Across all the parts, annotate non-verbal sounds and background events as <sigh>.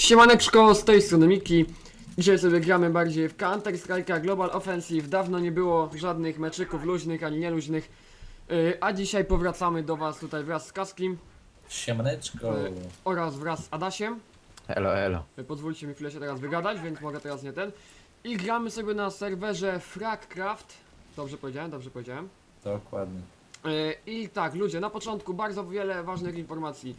Siemaneczko, z tej strony Miki. Dzisiaj sobie gramy bardziej w Counter Strike'a Global Offensive. Dawno nie było żadnych meczyków luźnych ani nieluźnych. Yy, a dzisiaj powracamy do Was tutaj wraz z Kaskim Siemaneczko. yy, oraz wraz z Adasiem. Elo, elo. Yy, pozwólcie mi chwilę się teraz wygadać, więc mogę teraz nie ten. I gramy sobie na serwerze Fragcraft. Dobrze powiedziałem, dobrze powiedziałem. Dokładnie. I tak, ludzie, na początku bardzo wiele ważnych informacji.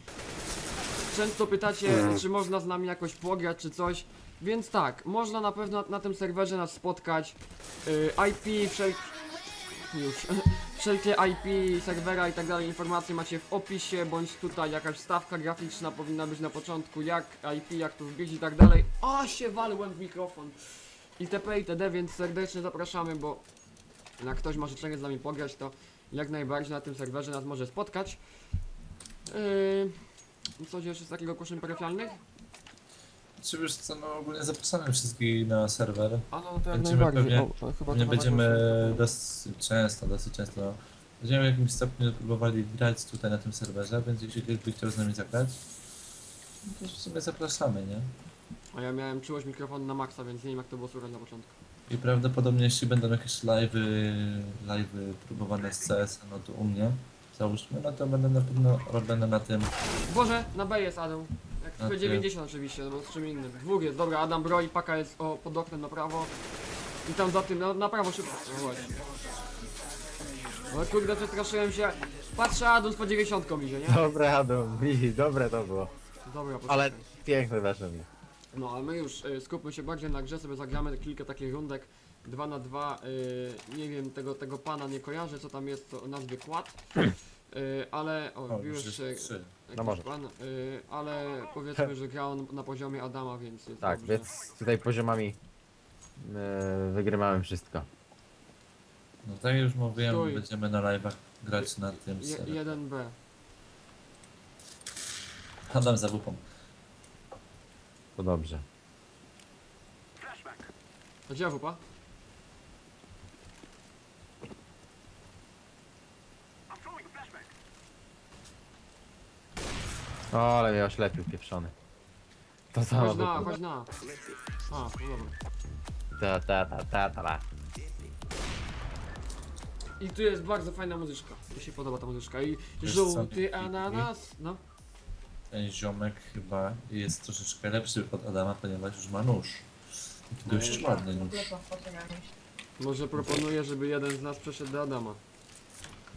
Często pytacie, czy można z nami jakoś pograć, czy coś. Więc tak, można na pewno na, na tym serwerze nas spotkać. Yy, IP, wszel... Już. <laughs> Wszelkie IP, serwera i tak dalej, informacje macie w opisie, bądź tutaj jakaś stawka graficzna powinna być na początku, jak IP, jak tu wbić i tak dalej. O, się walłem w mikrofon. itp. itd., więc serdecznie zapraszamy, bo jak ktoś ma życzenie z nami pograć, to jak najbardziej na tym serwerze nas może spotkać. Yy, coś jeszcze z takiego koszyn parafialnych? Czy wiesz co, no ogólnie zapraszamy wszystkich na serwer. A no to jak Będziemy najbardziej. pewnie- O, chyba Nie to będziemy dosyć często, dosyć często. Będziemy w jakimś stopniu próbowali grać tutaj na tym serwerze, więc jeśli ktoś by chciał z nami zagrać, no to w sumie zapraszamy, nie? A ja miałem czułość mikrofonu na maksa, więc nie wiem jak to było słychać na początku. I prawdopodobnie jeśli będą jakieś live'y, live'y próbowane z CS, no to u mnie, załóżmy, no to będą na pewno robione na tym. Boże, na B jest Adam. Jak Na okay. ty. 90 oczywiście, no bo z czym innym. Dwóch jest, dobra, Adam broi, paka jest o, pod oknem na prawo. I tam za tym, na, na prawo szybko. No właśnie. Ale kurde, przestraszyłem się. Patrzę, Adam po 90 idzie, nie? Dobre, Adam, <laughs> Michi, dobre to było. Dobra, Ale poczekaj. piękne weszło mi. No, a my już y, skupmy się bardziej na grze, sobie zagramy kilka takich rundek. 2 na 2 y, nie wiem, tego, tego pana nie kojarzę, co tam jest, to o nazwie Kład. Y, ale, o, O, już jest trzy. jakiś No może. pan, y, ale powiedzmy, że gra on na poziomie Adama, więc jest Tak, dobrze. więc tutaj poziomami e, wygrywamy wszystko. No tak już mówiłem, Stój. będziemy na live'ach grać na tym Je, serwerze. 1B. Adam za wupą. To dobrze. Gdzie wupa? O, ale mnie oślepił pieprzony. To samo Chodź na, chodź na. A, no dobra. Ta, ta, ta, ta, ta, ta. I tu jest bardzo fajna muzyczka. Mi się podoba ta muzyczka. I Wiesz żółty ananas. No. Ten ziomek chyba jest troszeczkę lepszy od Adama, ponieważ już ma nóż. Taki dość ładny nóż. Może proponuję, żeby jeden z nas przeszedł do Adama.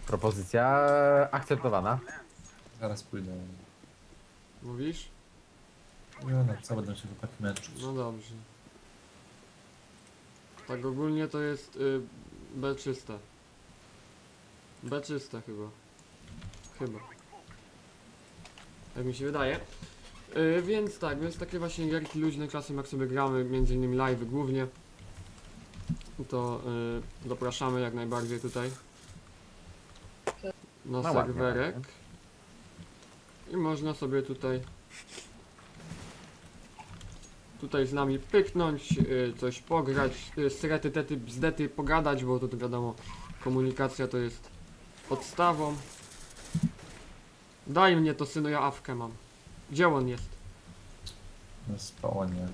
Propozycja akceptowana. Zaraz pójdę. Mówisz? No, no co będą się chłopaki męczyć. No dobrze. Tak ogólnie to jest y, B czyste. B czyste chyba. Chyba. Tak mi się wydaje. Y, więc tak, więc takie właśnie gierki luźne czasem jak sobie gramy, między innymi live głównie. To y, zapraszamy jak najbardziej tutaj. Na No ładnie, serwerek. ładnie. I można sobie tutaj tutaj z nami pyknąć, y, coś pograć, y, srety, tety, bzdety, pogadać, bo to, to wiadomo, komunikacja to jest podstawą. Daj mnie to synu, ja awkę mam. Gdzie on jest? No spokojnie.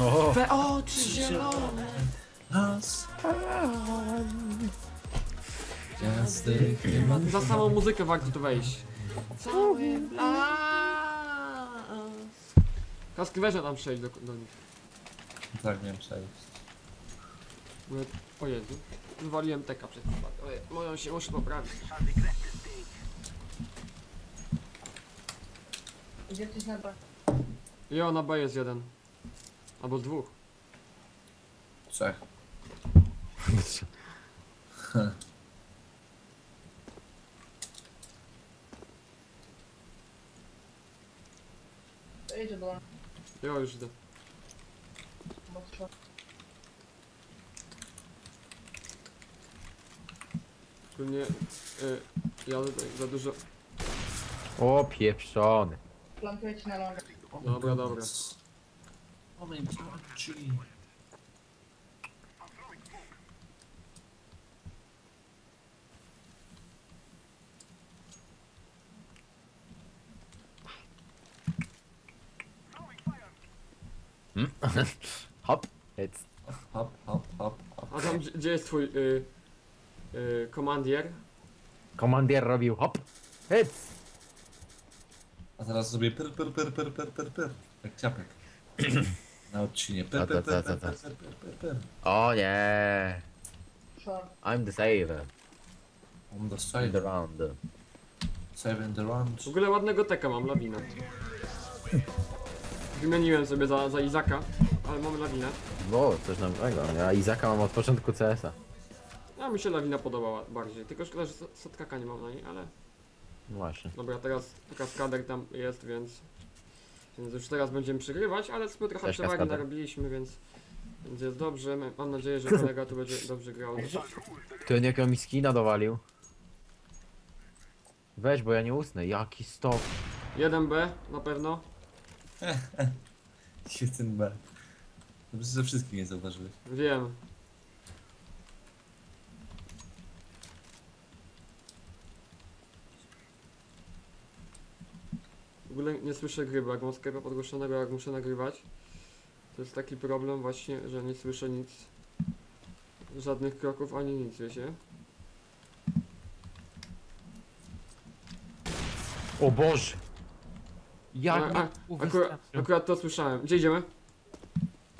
O, Te oczy zielone! Las. Gwiazdy chyba Za samą muzykę warto tu wejść. Cały las. Kaski weź tam przejść do, do nich. Tak miałem przejść. Bo ja- O Jezu. Wywaliłem teka przed przypadkiem. Ojej, Moją się muszę poprawić. Gdzie jesteś na B? Jo, na B jest jeden. Albo dwóch. Trzech. <laughs> <laughs> idzie do nas. Jo, już idę. bo trzeba- Ogólnie y, ja tutaj za dużo. o pieprzony. Plantuję ci na longę. Dobra, dobra. Moment, oczy. <laughs> Hop. It's... Hop, hop, hop, hop. A tam, gdzie- gdzie jest twój y, y, komandier? Komandier robił hop. It's... A teraz zrobię pyr, pyr, pyr, pyr, pyr, pyr, pyr. Jak ciapek. <clears throat> Na odcinie. Pyr, Ta, pyr, ta, pyr, ta, pyr, ta, pyr, pyr, pyr, pyr. O nie. I'm the saver. On the In side, the round. saving the round. W ogóle ładnego teka mam, lawinę. <laughs> Wymieniłem sobie za, za Izaka, ale mam lawinę. O, coś nowego. Ja Izaka mam od początku CS-a. A mi się lawina podobała bardziej, tylko szkoda, że so- sotkaka nie mam na niej, ale... No Właśnie. Dobra, teraz kaskader tam jest, więc... Więc już teraz będziemy przegrywać, ale sobie trochę Cześć, przewagi kaskader. narobiliśmy, więc... Więc jest dobrze, mam nadzieję, że <laughs> kolega tu będzie dobrze grał. Ten jakiego mi skina dowalił. Weź, bo ja nie usnę. Jaki stop. 1B na pewno. <laughs> Jeden B. Dobrze, że wszystkich nie zauważyłeś. Wiem. W ogóle nie słyszę gry, bo jak mam Skype'a podgłoszonego, jak muszę nagrywać. To jest taki problem właśnie, że nie słyszę nic. Żadnych kroków ani nic, wiecie? O Boże. Jak A- a- Akurat, wystraszył. akurat to słyszałem. Gdzie idziemy?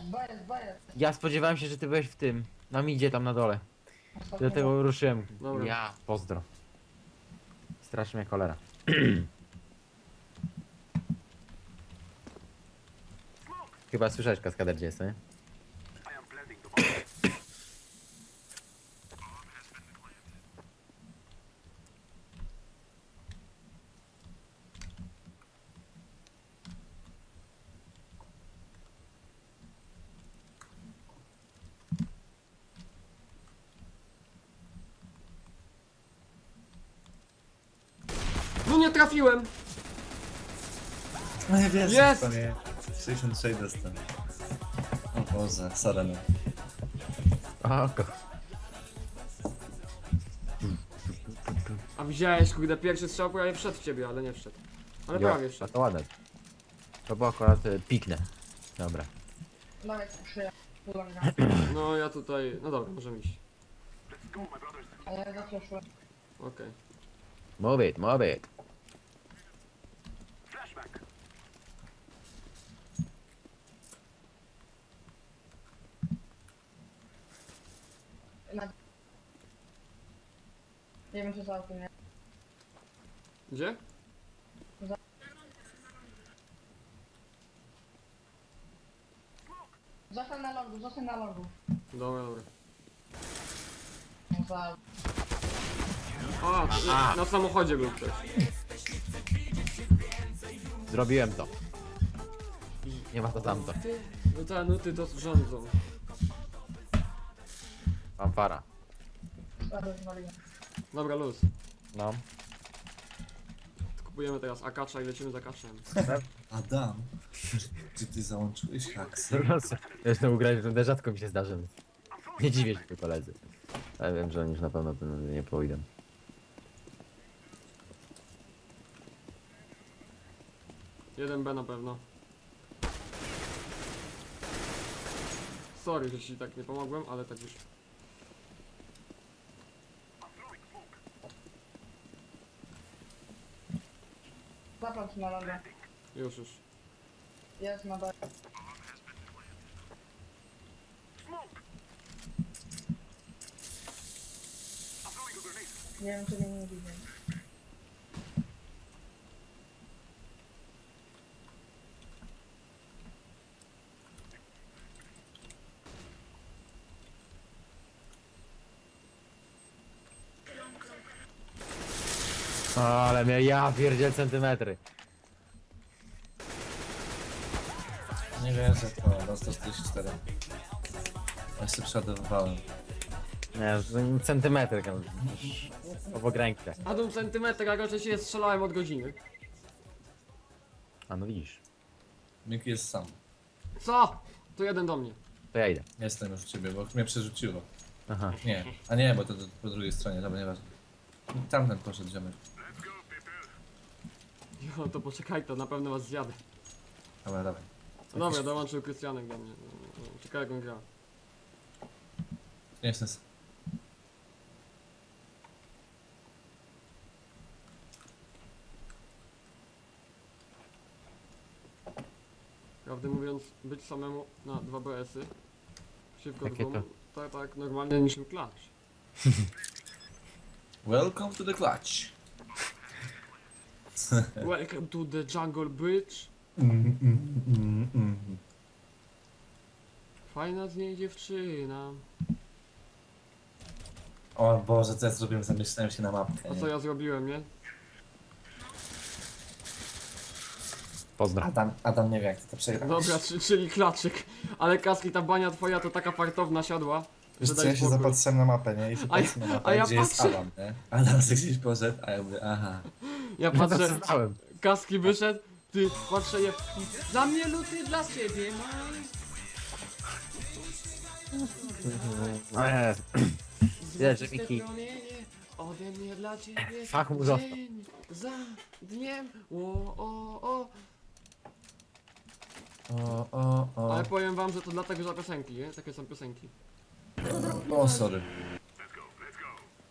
Bajes, bajes. Ja spodziewałem się, że ty byłeś w tym. Na midzie tam na dole. Dlatego ruszyłem. Dobra. Ja, pozdro. Straszy mnie cholera. <clears throat> Chyba słyszałeś kaskader gdzie jest, nie? Trafiłem! No ja wiem, Jest! panie. 66 dostałem. O Boże, Sarena. Oko. A widziałeś, kurde, pierwszy strzał prawie wszedł w ciebie, ale nie wszedł. Ale prawie a wszedł. to ładne. To było akurat e, pikne. Dobra. Ulanga. No ja tutaj, no dobra, możemy iść. Ale ja zacieszyłem. Okej. Move it, move it. Na... Nie wiem, czy za autem, nie? Gdzie? Zostań na longu, zostań na longu. Dobra, dobra. No za... A, na, na samochodzie był ktoś. Zrobiłem to. Nie ma to tamto. No te nuty to rządzą. Zwaliłem. Dobra, luz. No. Kupujemy teraz akacza i lecimy za kaczem. Adam, czy ty załączyłeś haksy? Zresztą ugrać rundę rzadko mi się zdarzy. więc Nie dziwię się koledzy. Ale wiem, że oni już na pewno tym nie pójdą. Jeden B na pewno. Sorry, że ci tak nie pomogłem, ale tak już. Się na longę. Już, już. Jest na B. Nie wiem, czy mnie nie widzę. Ale mnie ja pierdziel centymetry. Nie wiem, że to na 144. Ja się przeładowywałem. Nie, to centymetry. tam. Obok ręki. Adam centymetr, a raczej się strzelałem od godziny. A no widzisz. Miki jest sam. Co? To jeden do mnie. To ja idę. Jestem już u ciebie, bo mnie przerzuciło. Aha. Nie, a nie, bo to, to po drugiej stronie, dobra, nieważne. Tamten poszedł ziomek. Jo, to poczekaj, to na pewno was zjadę. Dobra, dawaj. No Dobra, dołączył Krystianek do mnie. Ciekawe jak on gra. Nie sens. Prawdę mówiąc, być samemu na dwa BS-y przeciwko Jakie dwóm, to? tak, tak normalnie niż klacz. <laughs> Welcome to the clutch. <laughs> Welcome to the jungle bridge. Mm, mm, mm, mm. Fajna z niej dziewczyna. O Boże, co ja zrobiłem? Zamieszczałem się na mapkę. A co ja zrobiłem, nie? Pozdro. Adam, Adam nie wie jak ty to przegrałeś. Dobra, czy, czyli klaczyk. Ale kaski, ta bania twoja to taka fartowna siadła. Wiesz że co, daj ja się spokój. zapatrzyłem na mapę, nie? I się A ja- patrzę na mapę, a ja gdzie jest patrzę- Adam, nie? Adam sobie <laughs> gdzieś poszedł, a ja mówię, aha. Ja patrzę, znałem. kaski wyszedł, ty, patrzę je. Dla mnie luty, dla ciebie, maj. Eee, Wiesz, że Złote Miki- Ode mnie dla ciebie. Fach mu został. Dzień za dniem. O, o, o. O, o, o. Ale powiem wam, że to dlatego, że piosenki, nie? Takie są piosenki. O, sorry.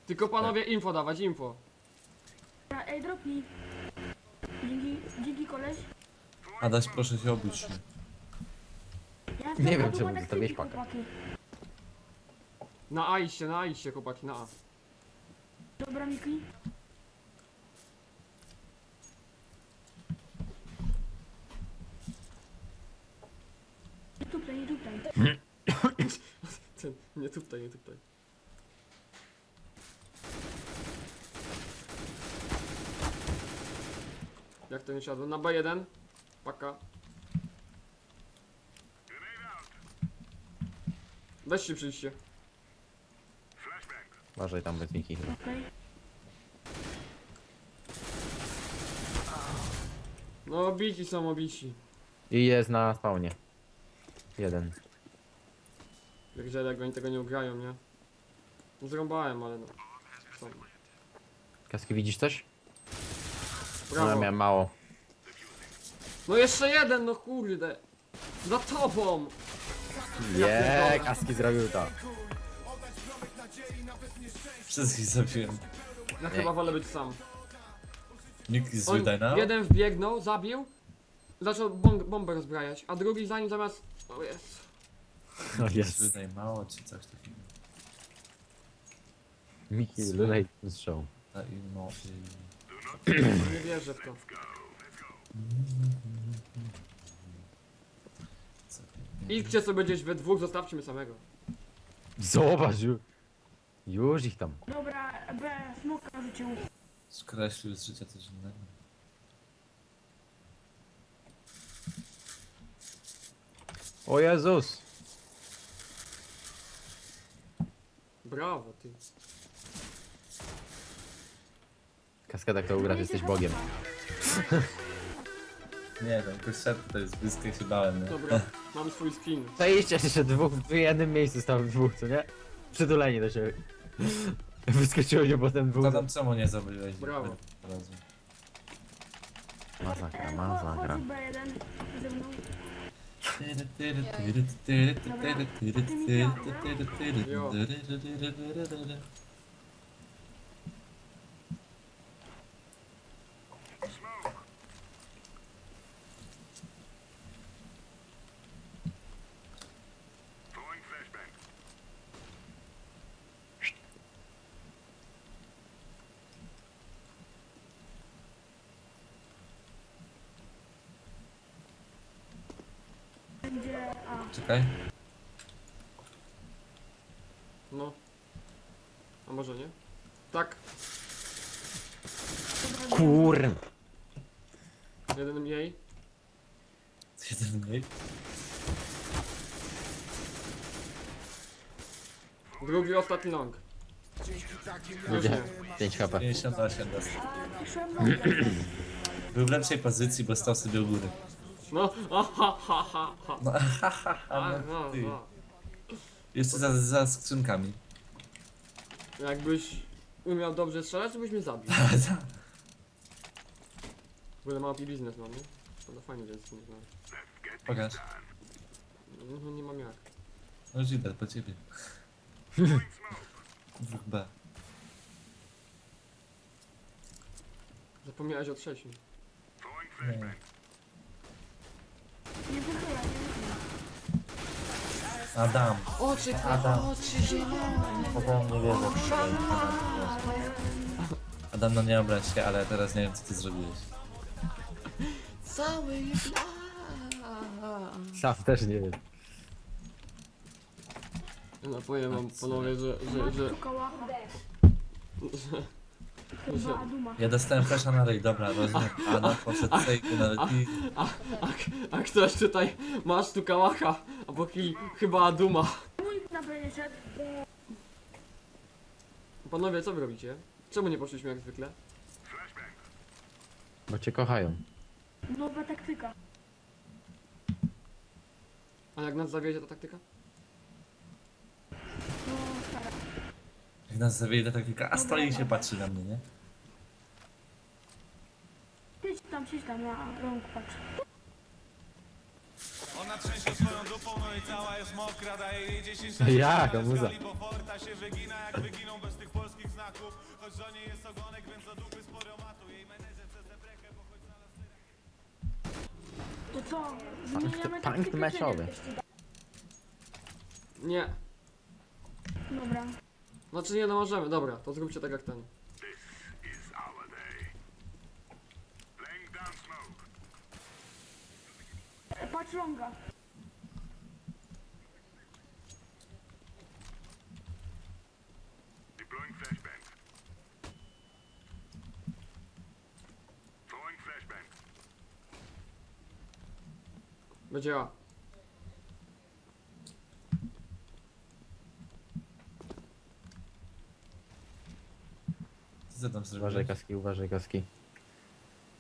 Tylko panowie info dawać, info. Dobra, Ej, dropnij. Dzięki, dzięki koleś. Adaś, proszę się obudź się. Ja Nie wiem, czemu zostawiłeś pakę. Na A iście, na A iście, chłopaki, na A. Dobra, Miki. Nie tutaj, nie tutaj. <coughs> Ten, nie tutaj, nie tutaj. Jak to nie siadło? Na B1. Paka. Weźcie przyjście. Uważaj tam bez Miki. Okej. No bici są obici. I jest na spawnie. Jeden. Pierdziele, jak oni tego nie ugrają, nie? Zrąbałem, ale no. Są. Kaski widzisz coś? No ja Brawo. miałem mało. No jeszcze jeden, no kurde. Za tobą! Nie, Kaski zrobił to. Wszystkich zabiłem. Ja Nie. chyba wolę być sam. Nikt z On, Wydaj na? jeden wbiegnął, zabił, zaczął bom bombę rozbrajać, a drugi za nim zamiast... O jest. No Z jest. Wydaj mało, czy coś takiego. Miki, Lunaj strzał. No, i... Nie wierzę w to. co? Idźcie sobie gdzieś we dwóch, zostawcie mnie samego. Zobacz już. Już ich tam. Dobra, B, smoka rzucił. Skreślił z życia coś innego. O Jezus! Brawo, ty. Kaskada kto ugra, że jesteś Bogiem. <laughs> Nie wiem, szedł tutaj z bliska się bałem, nie? Dobra, mam swój skin. Przejście się dwóch w jednym miejscu stał w dwóch, co nie? Przytuleni do siebie. <laughs> Wyskoczyło się potem dwóch. To tam czemu nie zabyłeś? Brawo. Razu. Masakra, masakra. Czekaj. No. A może nie? Tak, Kur... jeden mniej. Jeden mniej. Drugi, ostatni long. Ludzie, nie. 5 HP. 58 dostał. <clears throat> Był w lepszej pozycji, bo stał sobie u góry. No, ha, ha, ha. No, ha, ha, ha, A, no, no, ty. no. Jeszcze za, za skrzynkami. Jakbyś umiał dobrze strzelać, to byś mnie zabił. <laughs> W ogóle małpi biznes mam, nie? No fajnie, że jest można. Pokaż. No nie mam jak. No idę po ciebie. Dwóch B. Zapomniałeś o trzecim. Nie. Nie. Adam. Oczy, Adam. oczy zielone. Adam nie wierzę. Adam, no nie obraź się, ale teraz nie wiem co ty zrobiłeś. Cały Sam też nie wiem. No powiem wam panowie, że, że, że. Ja dostałem flasha na ryj, dobra, rozumiem. Adam poszedł sejku nawet i... a, a, a ktoś tutaj masz tu kałacha, a boki chyba Aduma. Na. Panowie, co wy robicie? Czemu nie poszliśmy jak zwykle? Bo cię kochają. Nowa taktyka. A jak nas zawiedzie ta taktyka? No stara. Zawieje ta taktyka, a stoi i się patrzy na mnie, nie? Siedź tam, siedź tam na rąk, patrz. Ona trzęsie swoją dupą, no i cała jest mokra, daje jej 10 No jak, a muza. bo forta się wygina, jak wyginą bez tych polskich znaków. Choć żonie jest ogonek, więc do dupy sporo matu. Jej menedżer przez bo choć znalazł To co? Zmieniamy punkt taktykę czy meczowy. nie? Nie. Dobra. Znaczy nie, no możemy, dobra, to zróbcie tak jak ten. Patrz rąga. Będzie. Co tam Uważaj kaski, uważaj kaski.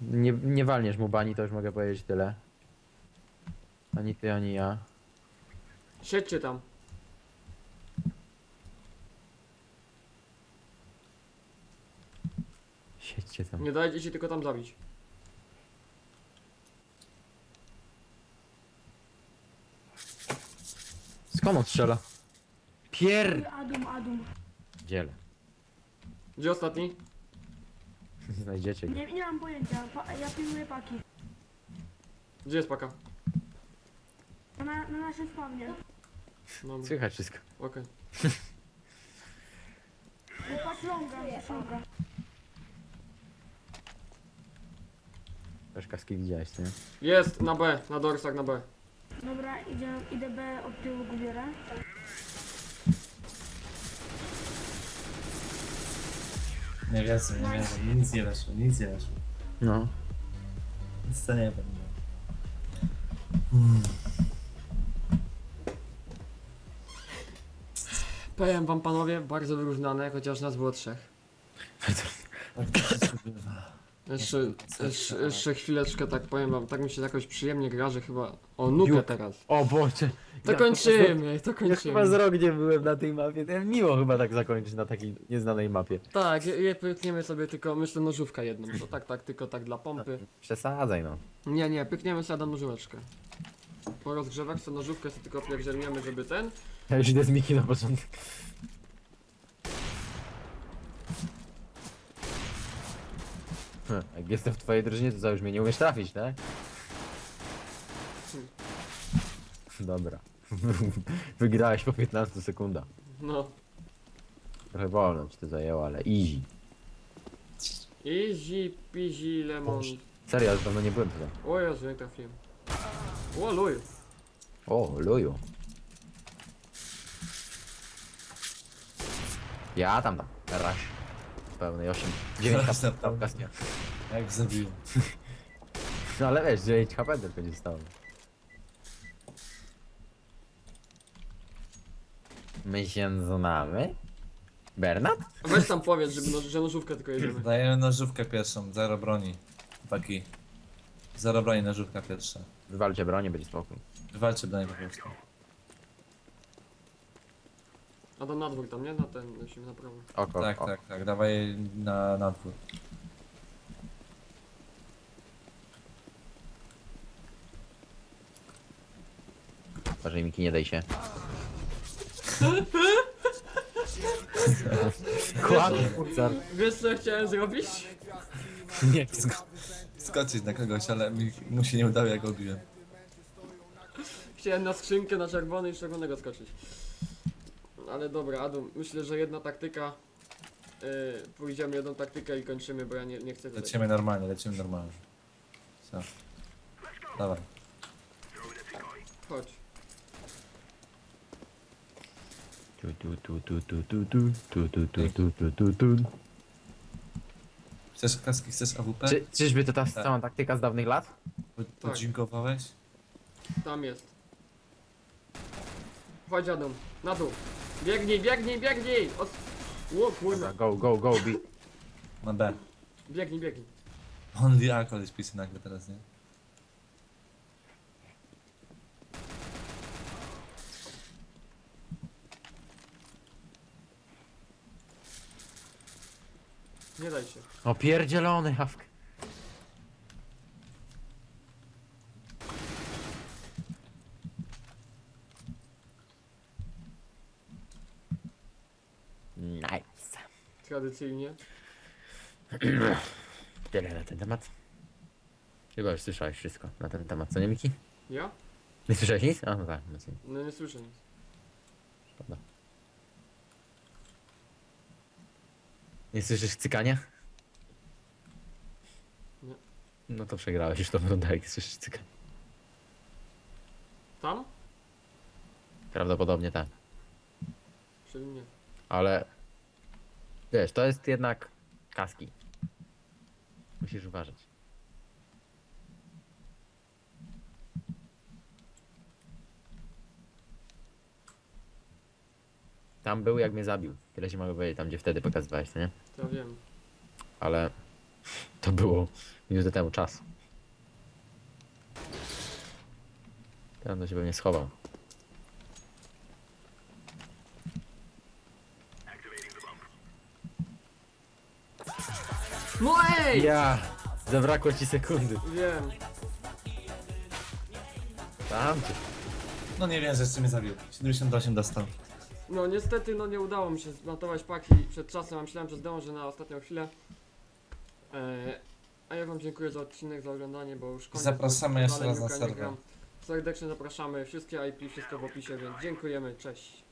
Nie, nie walniesz mu bani, to już mogę powiedzieć tyle. Ani ty, ani ja. Siedźcie tam. Siedźcie tam. Nie dajcie się tylko tam zabić. Skąd on strzela? Pier... Adum, Adum. Dziele. Gdzie ostatni? <laughs> Znajdziecie go. Nie, nie mam pojęcia. Pa, ja pilnuję paki. Gdzie jest paka? Na, na naszym spawnie. No, Słychać wszystko. okej. <laughs> No, patrz rąga, patrz rąga. Też kaski widziałeś, nie? Jest, na B, na dorsach na B. Dobra, idę, idę B od tyłu go Nie wierzę, nie wierzę, nic nie weszło, nic nie weszło. No. Nic to nie wiem. Powiem wam panowie, bardzo wyrównane, chociaż nas było trzech. Tak to się bywa. Jeszcze, jeszcze, jeszcze chwileczkę, tak powiem wam, tak mi się jakoś przyjemnie gra, że chyba... O, nukę Juk. teraz. O Boże! To Ja kończymy, to Ja chyba z kończymy. rok nie byłem na tej mapie. To Miło chyba tak zakończyć na takiej nieznanej mapie. Tak, je, je pykniemy sobie tylko, myślę, nożówkę jedną. To tak, tak, tylko tak dla pompy. Przesadzaj no. Nie, nie, pykniemy sobie jedną nożóweczkę. Po rozgrzewach sobie nożówkę sobie tylko pierdzielniemy, żeby ten... Ja już idę z Miki na początek. Hm, Jak jestem w twojej drużynie, to co, już mnie nie umiesz trafić, tak? Dobra. Wygrałeś po 15 sekundach. No. Trochę wolno ci to zajęło, ale easy. Easy peasy lemon. Serio, już dawno nie byłem tutaj. O Jezu, nie trafiłem. O luj. O, luju. Ja tam tam. Raś. Pełnej 8. 9 Zaraz HP. tam. Kasnia. Jak zabiłem. <laughs> No ale wiesz, 9 HP tylko nie stało. My się znamy? Bernard? A Weź tam powiedz, żeby no, że nożówkę tylko jedziemy. Dajemy nożówkę pierwszą, zero broni. Chłopaki. Zero broni, nożówka pierwsza. Wywalcie bronię, będzie spokój. Walczy broni po prostu. A to na dwór tam, nie? Na ten, musimy na prawo. Oko, Tak, oko. tak, tak, dawaj na, na dwór. Uważaj Miki, nie daj się. Kładnie, kurczar. Wiesz co ja chciałem zrobić? Nie, Sk- skoczyć na kogoś, ale mi, mu się nie udało, jak go obiłem. Chciałem na skrzynkę na czerwony i z czerwonego skoczyć. Ale dobra, Adu, myślę, że jedna taktyka. Yy, pójdziemy jedną taktykę i kończymy, bo ja nie, nie chcę tutaj. Lecimy normalnie, lecimy normalnie. Co? Dawaj. Chcesz kaski, chcesz AWP? Czy, czyżby to ta Tak. sama taktyka z dawnych lat? Po- Podziękowałeś? Tam jest. Chodź Adam, na dół. Biegnij, biegnij, biegnij! Od... O kurwa. Dobra, go, go, go, bi. Na B. Biegnij, biegnij. Only alcohol jest pisy nagle teraz, nie? Nie daj się. Opierdzielony hawk. Nice. Tradycyjnie. <clears throat> Tyle na ten temat. Chyba już słyszałeś wszystko na ten temat, co nie Miki? Ja? Nie słyszałeś nic? A no tak, no co, No nie słyszę nic. szkoda. Nie słyszysz cykania? Nie. No to przegrałeś już to wygląda jak słyszysz cykanie. Tam? Prawdopodobnie tak. Czyli nie. Ale wiesz, to jest jednak kaski. Musisz uważać. Tam był jak mnie zabił. Tyle się mogę powiedzieć, tam gdzie wtedy pokazywałeś, to nie? To ja wiem. Ale to było minutę temu czas. Teraz to się pewnie schował. No ej! Ja! Zabrakło ci sekundy. Wiem. Tam cię. No nie wiem, że jeszcze mnie zabił. 78 dostał. No niestety no nie udało mi się zmontować paki przed czasem, a myślałem, że zdążę na ostatnią chwilę. Eee, a ja wam dziękuję za odcinek, za oglądanie, bo już koniec. Zapraszamy jeszcze raz na serwer. Serdecznie zapraszamy, wszystkie IP, wszystko w opisie, więc dziękujemy, cześć.